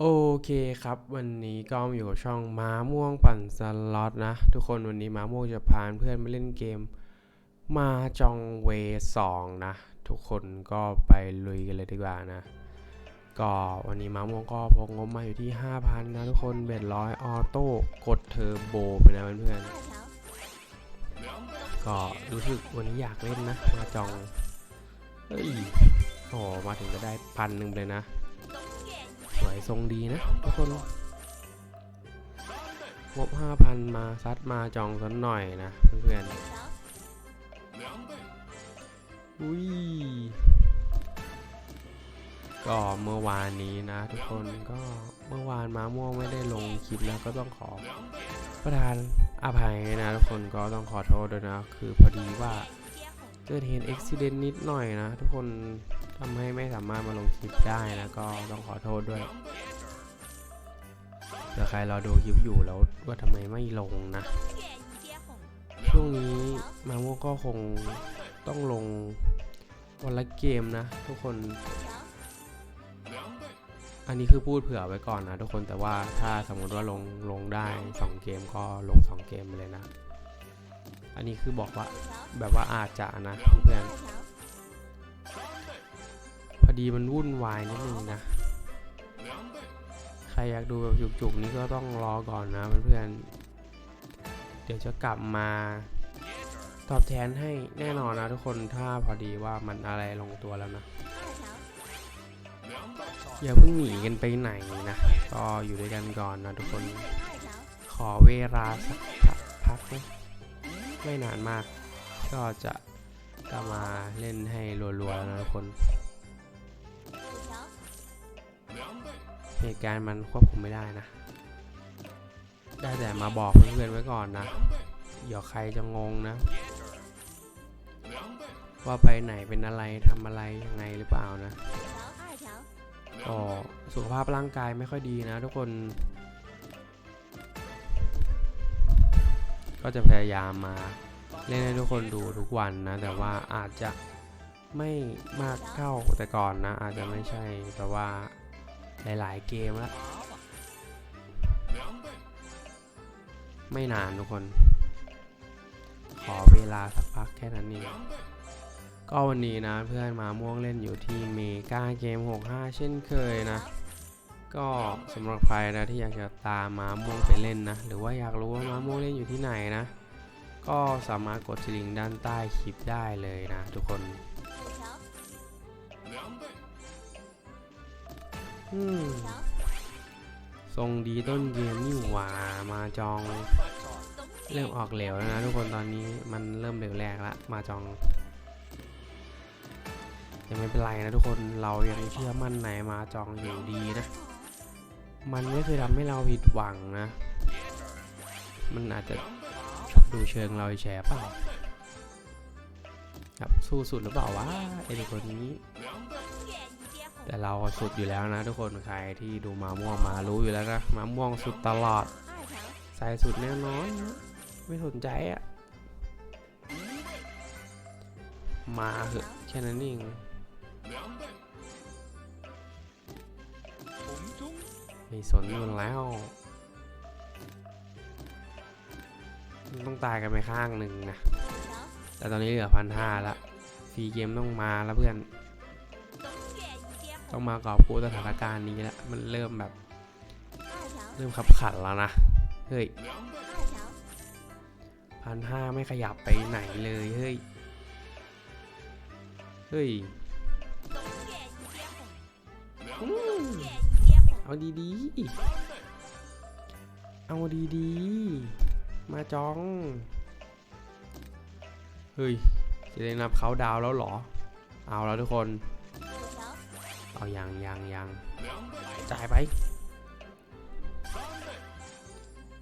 โอเคครับ วันนี้ก็มาอยู่กับช่องม้าม่วงปั่นสล็อตนะ ทุกคนวันนี้ม้าม่วงจะพาเพื่อนมาเล่นเกม มาจองเวสองนะ ทุกคนก็ไปลุยกันเลยดีกว่านะ ก็วันนี้ม้าม่วงก็พกงบมาอยู่ที่ 5,000 นะ ทุกคนเบ็ดร้อยออโต้กดเทอร์โบไปนะเพื่อนๆก็รู้สึกวันนี้อยากเล่นนะ มาจองเฮ้ยโอ้มาถึงก็ได้พันหนึ่งเลยนะ วยทรงดีนะทุกคนงบ5,000 มาซัดมาจองสักหน่อยนะเพื่อนๆอุ้ยก็เมื่อวานนี้นะ ทุกคนก็เมื่อวานมาม่วงไม่ได้ลงคลิปแล้วก็ต้องขอประทานอภัยนะทุกคนก็ต้องขอโทษด้วยนะ คือพอดีว่าเกิดเหตุอุบิเหตุนิดหน่อยนะ ทุกคน ทำให้ไม่สามารถมาลงคลิปได้นะก็ต้องขอโทษด้วยเดี๋ยวใครรอดูคลิปอยู่แล้วว่าทำไมไม่ลงนะ ช่วงนี้มาโมก็คงต้องลงวันละเกมนะ ทุกคน อันนี้คือพูดเผื่อไว้ก่อนนะทุกคนแต่ว่าถ้าสมมติว่าลงลงได้ 2 เกมก็ลง 2 เกมไปเลยนะ อันนี้คือบอกว่าแบบว่าอาจจะนะเพื่อน ดีมันวุ่นวายนิดนึงนะ ใครอยากดูแบบจุกๆนี้ก็ต้องรอก่อนนะเพื่อนๆ เดี๋ยวจะกลับมาตอบแทนให้แน่นอนนะทุกคนถ้าพอดีว่ามันอะไรลงตัวแล้วนะอย่าเพิ่งหนีกันไปไหนนะก็อยู่ด้วยกันก่อนนะทุกคน ขอเวลาสักพักนะไม่นานมาก ก็จะกลับมาเล่นให้รัวๆแล้วนะทุกคน เหตุการณ์มันควบคุมไม่ได้นะ ได้แต่มาบอกเพื่อนๆไว้ก่อนนะเดี๋ยวใครจะงงนะ ว่าไปไหนเป็นอะไรทำอะไรยังไงหรือเปล่านะก็สุขภาพร่างกายไม่ค่อยดีนะ ทุกคน ก็จะพยายามมาเล่นให้ทุกคนดูทุกวันนะ แต่ว่าอาจจะไม่มากเท่าแต่ก่อนนะ อาจจะไม่ใช่แต่ว่า หลายๆเกมแล้วไม่นานทุกคน ขอเวลาสักพักแค่นั้นเองก็วันนี้นะเพื่อนมาม่วงเล่นอยู่ที่เมกาเกม 65 เช่นเคยนะ ก็สำหรับใครนะที่อยากจะตามมาม่วงไปเล่นนะ หรือว่าอยากรู้ว่ามาม่วงเล่นอยู่ที่ไหนนะ ก็สามารถกดลิงก์ด้านใต้คลิปได้เลยนะทุกคน อืมทรงดีต้นเกมนี่หว่ามาจอง เริ่มออกเหลวแล้วนะทุกคนตอนนี้มันเริ่มเหลวแรกละมาจองยังไม่เป็นไรนะทุกคนเรายังเชื่อมั่นในมาจองอยู่ดีนะ มันไม่เคยทำให้เราผิดหวังนะ มันอาจจะดูเชิงเราแฉเปล่า ครับสู้สุดหรือเปล่าวะไอเด็กคนนี้ แต่เราสุดอยู่แล้วนะทุกคนใครที่ดูมาม่วงมารู้อยู่แล้วนะมาม่วงสุดตลอดใส่สุดแน่นอนไม่สนใจอะมาเหอะแค่นั้นเองไม่สนอยู่แล้ว ต้องตายกันไปข้างหนึ่งนะ แต่ตอนนี้เหลือพันห้าละฟรีเกมต้องมาแล้วเพื่อน ต้องมากอบกู้สถานการณ์นี้แล้วมันเริ่มแบบ เริ่มขับขันแล้วนะ เฮ้ยพันห้าไม่ขยับไปไหนเลย เฮ้ย เฮ้ยอืมเอาดีๆ เอาดีๆ มาจอง เฮ้ย จะได้นับเขาดาวแล้วเหรอ เอาแล้วทุกคน เอายังยังยังจ่ายไป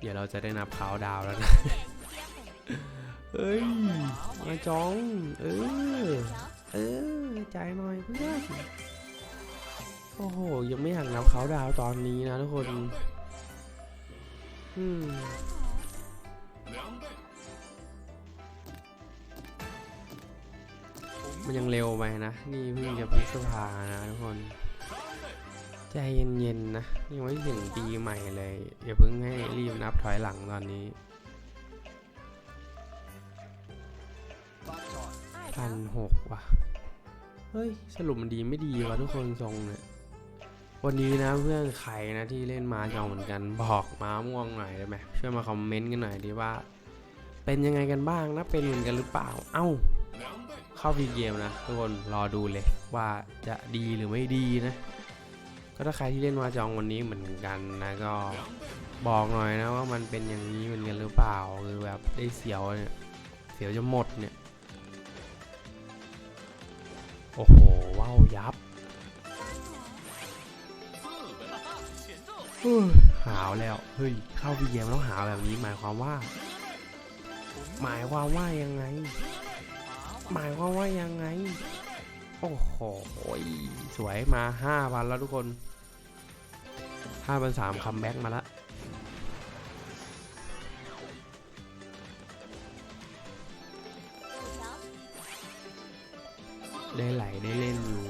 เดี๋ยวเราจะได้นับเขาดาวแล้วนะเอ้ยมาจอง เออ เออจ่ายหน่อยเพื่อนโอ้โห ยังไม่อยากนับเขาดาวตอนนี้นะทุกคน อืม มันยังเร็วไปนะ นี่เพิ่งจะพฤษภานะทุกคนใจเย็นๆนะยังไม่ถึงปีใหม่เลยอย่าเพิ่งให้รีบนับถอยหลังตอนนี้พันหกว่ะ เฮ้ย สรุปมันดีไม่ดีวะทุกคนทรงเนี่ยวันนี้นะเพื่อนใครนะที่เล่นมาจองเหมือนกันบอกม้าม่วงหน่อยได้ไหมช่วยมาคอมเมนต์กันหน่อยดีว่า เป็นยังไงกันบ้างนะเป็นเหมือนกันหรือเปล่า เอ้า เข้าฟรีเกมนะทุกคนรอดูเลยว่าจะดีหรือไม่ดีนะก็ถ้าใครที่เล่นมาจองวันนี้เหมือนกันนะก็บอกหน่อยนะว่ามันเป็นอย่างนี้เหมือนกันหรือเปล่าคือแบบได้เสียวเนี่ยเสียวจะหมดเนี่ยโอ้โหว้าวยับหาวแล้วเฮ้ยเข้าฟรีเกมแล้วหาวแบบนี้หมายความว่า หมายความว่ายังไง หมายความว่ายังไง โอ้โหสวยมาห้าพันแล้วทุกคนห้าพันสามคัมแบ็กมาล้วได้ไหลได้เล่นอยู่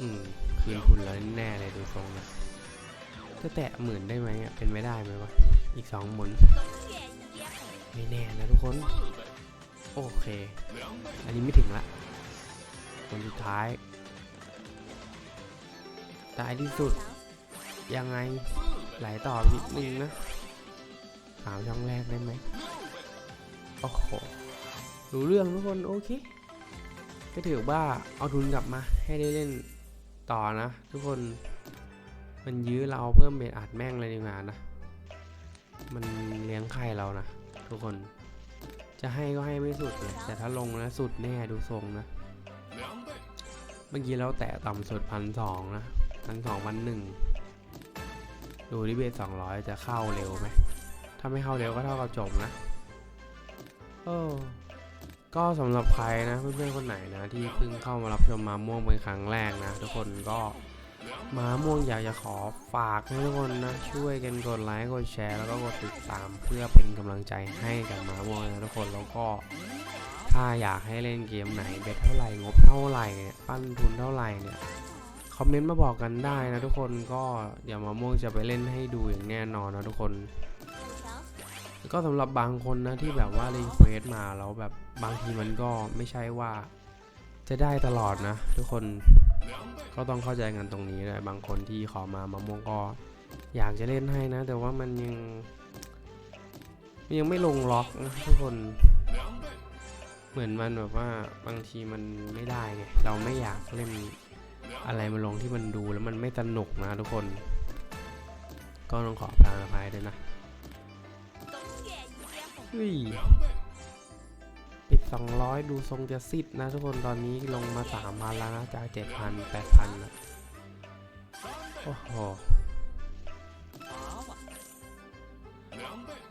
อืม คืนทุนแล้วแน่เลยดูทรงนะจะแตะหมื่นได้ไหมอะ เป็นไม่ได้ไหมวะ อีกสองหมุน ไม่แน่นะทุกคน โอเค อันนี้ไม่ถึงละคนสุดท้ายท้ายที่สุด ยังไง ไหลต่อนิดนึงนะสามช่องแรกได้ไหมโอ้โหรู้เรื่องทุกคนโอเค ก็ถือว่าเอาทุนกลับมาให้ได้เล่นต่อนะ ทุกคน มันยื้อเราเพิ่มเบ็ดอัดแม่งเลยดีกว่านะ มันเลี้ยงไข่เรานะ ทุกคน จะให้ก็ให้ไม่สุดเนี่ยแต่ถ้าลงนะสุดแน่ดูทรงนะ เมื่อกี้เราแตะต่ำสุดพันสองนะพันสองพันหนึ่งดูที่เบสสองร้อยจะเข้าเร็วไหม ถ้าไม่เข้าเร็วก็เท่ากับจบนะโอ้ก็สำหรับใครนะเพื่อนๆคนไหนนะ ที่เพิ่งเข้ามารับชมมาม่วงเป็นครั้งแรกนะ ทุกคนก็ มาม่วงอยากจะขอฝากให้ทุกคนนะ ช่วยกันกดไลค์กดแชร์แล้วก็กดติดตามเพื่อเป็นกำลังใจให้กับมาม่วงนะทุกคนแล้วก็ ถ้าอยากให้เล่นเกมไหนเบ็ดเท่าไหร่งบเท่าไหร่เนี่ยปั้นทุนเท่าไหร่เนี่ยคอมเมนต์มาบอกกันได้นะทุกคนก็เดี๋ยวมาม่วงจะไปเล่นให้ดูอย่างแน่นอนนะทุกคนก็สำหรับบางคนนะที่แบบว่ารีเควสมาแล้วแบบบางทีมันก็ไม่ใช่ว่าจะได้ตลอดนะ ทุกคน ก็ต้องเข้าใจกันตรงนี้นะบางคนที่ขอมามะม่วงก็อยากจะเล่นให้นะ แต่ว่ามันยังยังไม่ลงล็อกนะทุกคนเหมือนมันแบบว่าบางทีมันไม่ได้ไงเราไม่อยากเล่นอะไรมาลงที่มันดูแล้วมันไม่สนุกนะทุกคน ก็ต้องขอพางอภัยด้วยนะเฮ้ย 200 ดูทรงจะซิดนะทุกคนตอนนี้ลงมา 3,000 แล้วนะจาก7,000 8,000นะโอ้โห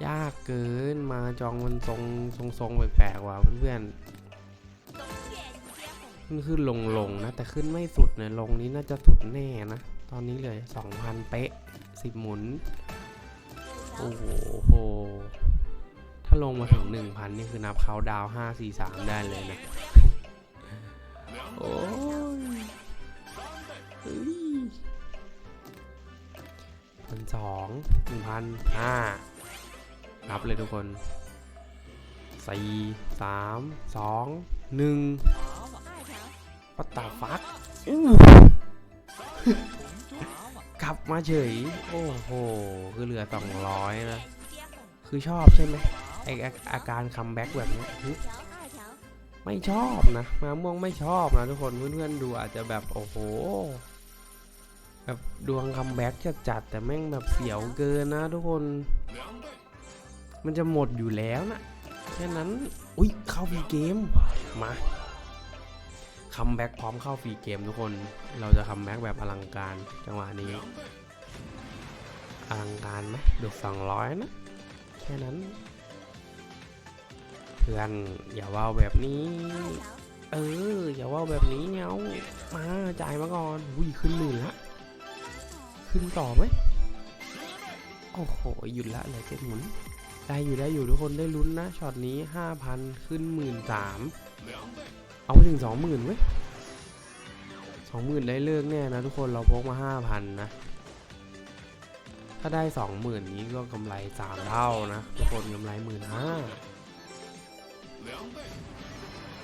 ยากเกินมาจองมันทรงทรงทรงแปลกๆว่ะเพื่อนๆขึ้นขึ้นลงลงนะ แต่ขึ้นไม่สุดเนี่ยลงนี้น่าจะสุดแน่นะ ตอนนี้เลย 2,000 เป๊ะ 10 หมุน โอ้โหโห ลงมาถึง 1,000 นี่คือนับเขาดาว 5 4 3 ได้เลยนะ โอ้ยเฮ้ยพันสองหนึ่งพันห้านับเลยทุกคนสี่สามสองหนึ่งปัตตาฟักอู้กลับมาเฉย โอ้โห คือเหลือ200นะ คือชอบใช่ไหม ไออาอาการคัมแบ็กแบบเนี้ยหึไม่ชอบนะมาม่วงไม่ชอบนะทุกคนเพื่อนๆดูอาจจะแบบโอ้โหแบบดวงคัมแบ็กจัดๆแต่แม่งแบบเสียวเกินนะทุกคน มันจะหมดอยู่แล้วนะแค่นั้นอุ้ยเข้าฟรีเกมมาคัมแบ็กพร้อมเข้าฟรีเกมทุกคน เราจะคัมแบ็กแบบอลังการจังหวะนี้อลังการไหมดูสองร้อยนะ แค่นั้นเพื่อนอย่าว่าแบบนี้ เออ อย่าว่าแบบนี้เงามาจ่ายมาก่อนอุ้ยขึ้นหมื่นละขึ้นต่อไหมโอ้โหหยุดละเหลือเจ็ดหมุนได้อยู่ได้อยู่ทุกคนได้ลุ้นนะช็อตนี้ห้าพันขึ้นหมื่นสามเอาไปถึงสองหมื่นเว้ยสองหมื่นได้เลิกแน่นะทุกคนเราพกมาห้าพันนะถ้าได้สองหมื่นนี้ก็กำไรสามเท่านะทุกคนกำไรหมื่นห้า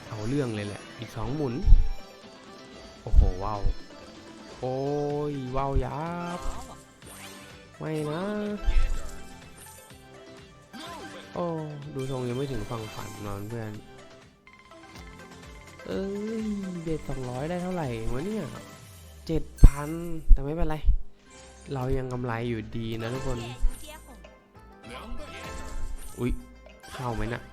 เอาเรื่องเลยแหละ อีกสองหมุน โอ้โหว้าว โอ้ยว้าวยับ ไม่นะ โอ้ ดูทรงยังไม่ถึงฝั่งฝันนอนเพื่อน เอ้ย เบ็ดสองร้อยได้เท่าไหร่วะเนี่ยเจ็ดพันแต่ไม่เป็นไร เรายังกำไรอยู่ดีนะทุกคน อุ๊ย เข้าไหมนะอืมอืม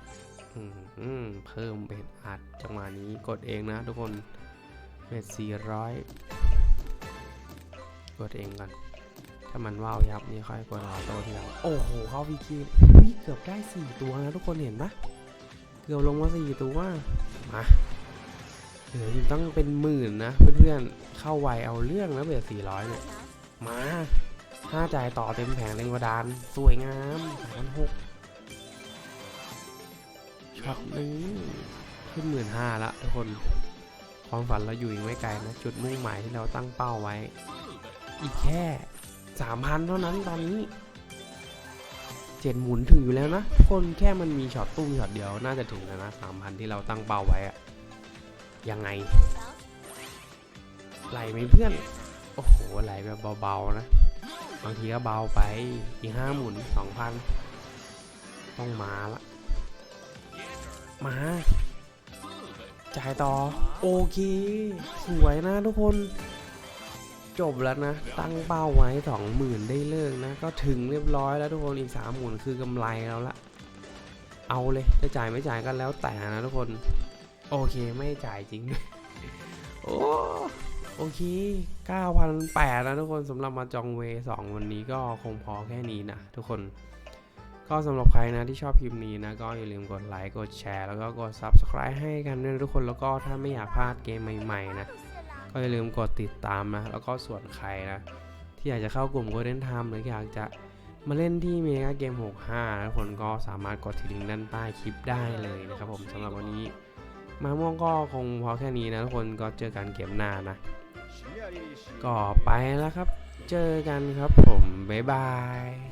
เพิ่มเบ็ดอัดจังหวะนี้กดเองนะทุกคนเบ็ดสี่ร้อยกดเองก่อนถ้ามันว่าวยับนี่ค่อยกดออโต้ทีหลังโอ้โหเข้าพีคีอุ๊ยเกือบได้สี่ตัวนะทุกคนเห็นปะเกือบลงมาสี่ตัวมาเหลืออยู่ตั้งเป็นหมื่นนะเพื่อนๆเข้าไวเอาเรื่องนะเบ็ดสี่ร้อยเนี่ยมาห้าจ่ายต่อเต็มแผงเลงกระดาน สวยงามสามพันหก ช็อตนี้ขึ้นหมื่นห้าละทุกคนความฝันเราอยู่อีกไม่ไกลนะจุดมุ่งหมายที่เราตั้งเป้าไว้ อีกแค่สามพันเท่านั้นตอนนี้เจ็ดหมุนถึงอยู่แล้วนะทุกคนแค่มันมีช็อตตุ้มช็อตเดียวน่าจะถึงแล้วนะสามพันที่เราตั้งเป้าไว้อะยังไงไหลไหมเพื่อน โอ้โหไหลแบบเบาๆนะบางทีก็เบาไปอีกห้าหมุนสองพันต้องมาละ มา จ่ายต่อ โอเค สวยนะทุกคน จบแล้วนะ ตั้งเป้าไว้สองหมื่นได้เลิกนะ ก็ถึงเรียบร้อยแล้วทุกคนอีกสามหมุนคือกำไรแล้วละ เอาเลย จะจ่ายไม่จ่ายกันแล้วแต่นะทุกคน โอเคไม่จ่ายจริง โอ้โอเค 9,800 นะทุกคนสำหรับมาจองเว2วันนี้ก็คงพอแค่นี้นะทุกคน ก็สำหรับใครนะที่ชอบคลิปนี้นะ ก็อย่าลืมกดไลค์ กดแชร์ แล้วก็กด Subscribe ให้กันด้วยทุกคนแล้วก็ถ้าไม่อยากพลาดเกมใหม่ๆนะ ก็อย่าลืมกดติดตามนะ แล้วก็ส่วนใครนะ ที่อยากจะเข้ากลุ่ม Golden Time หรืออยากจะมาเล่นที่เมกาเกม 65 นะทุกคนก็สามารถกดที่ลิงก์ด้านใต้คลิปได้เลยนะครับผมสำหรับวันนี้ มาม่วงก็คงพอแค่นี้นะทุกคนก็เจอกันเกมหน้านะ ก็ไปแล้วครับ เจอกันครับผม บ๊ายบาย